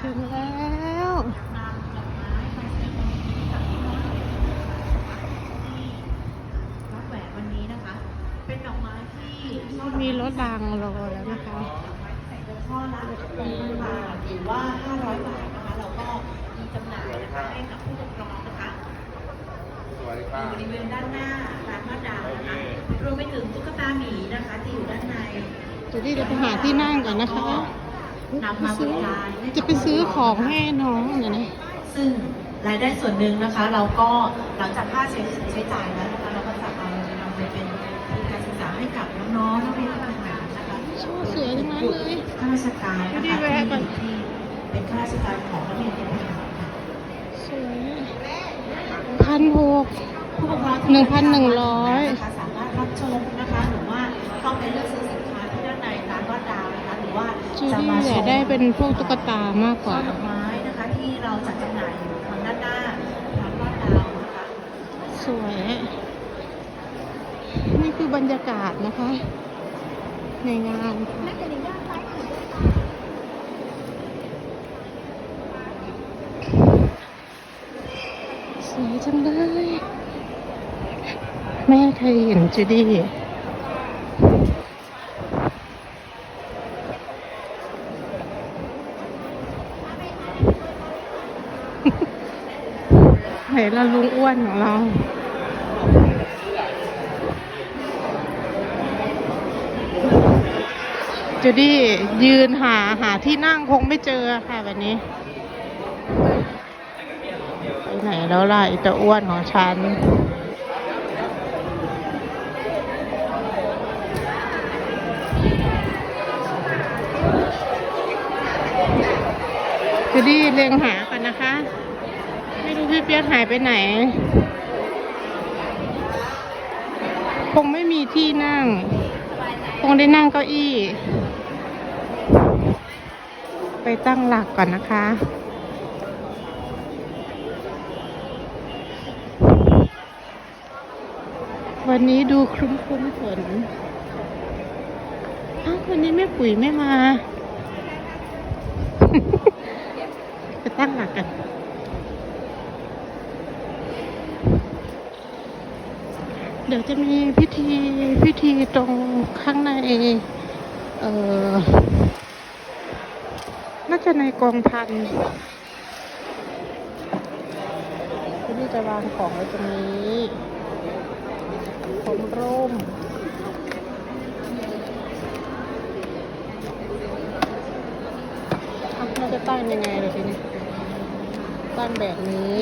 ถึงแล้วรับแหวนวันนี้นะคะเป็นดอกไม้ที่มีรถรางรอแล้วนะคะช่อละ1บาทหรือว่า 500 บาทนะคะ เราก็มีจำหน่ายนะคะให้กับผู้ปกครองนะคะสวัสดีครับบริเวณด้านหน้าร้านมาดามนะคะรวมไปถึงตุ๊กตาหมีนะคะที่อยู่ด้านในจะได้จะไปหาที่นั่งก่อนนะคะ นำมาบริการให้จะไปซื้อของให้น้องเนี่ยวนะซึ่งรายได้ส่วนหนึ่งนะคะ เราก็หลังจากค่าใช้ใช้จ่ายแล้วนะคะเราก็จะเอานำไปเป็นทุนการศึกษาให้กับน้องๆนักเรียนนักศึกษานะคะชอบสวยทั้งนั้นเลยข้าราชการนะไม่คะได้แวะก่อนที่เป็นข้าราชการของนักเรียนที่ทหารค่ะสวยพันหกผู้ปกครองหนึ่งพันหนึ่งร้อย จูจะดี้มาอชยากมได้เป็นพวกตุ๊กตามากกช่อว่า ดอกไม้นะคะที่เราจัดจำหน่ายอยู่ทางด้านหน้าร้านวัดดาวนะคะสวยอะนี่คือบรรยากาศนะคะ ในงานค่ะ สวยจังเลยไม่เคยเห็นจูดี้ ไหนละลุงอ้วนของเรา จูดี้ยืนหาหาที่นั่งคงไม่เจอค่ะวันนี้ไปไหนแล้วล่ะไอตาอ้วนของฉันจูดี้เล็งหากันนะคะ ไม่รู้พี่เปียกหายไปไหน คงไม่มีที่นั่ง คงได้นั่งเก้าอี้ ไปตั้งหลักก่อนนะคะวันนี้ดูคลุ้มคลุ้มฝนอ้าววันนี้แม่ปุ๋ยไม่มา ไปตั้งหลักกัน เดี๋ยวจะมีพิธีพิธีตรงข้างใน เออน่าจะในกองพันที่นี่จะวางของไว้ตรงนี้ผมร่มอะเราจะตั้งยังไงเลยทีนี้ ตั้งแบบนี้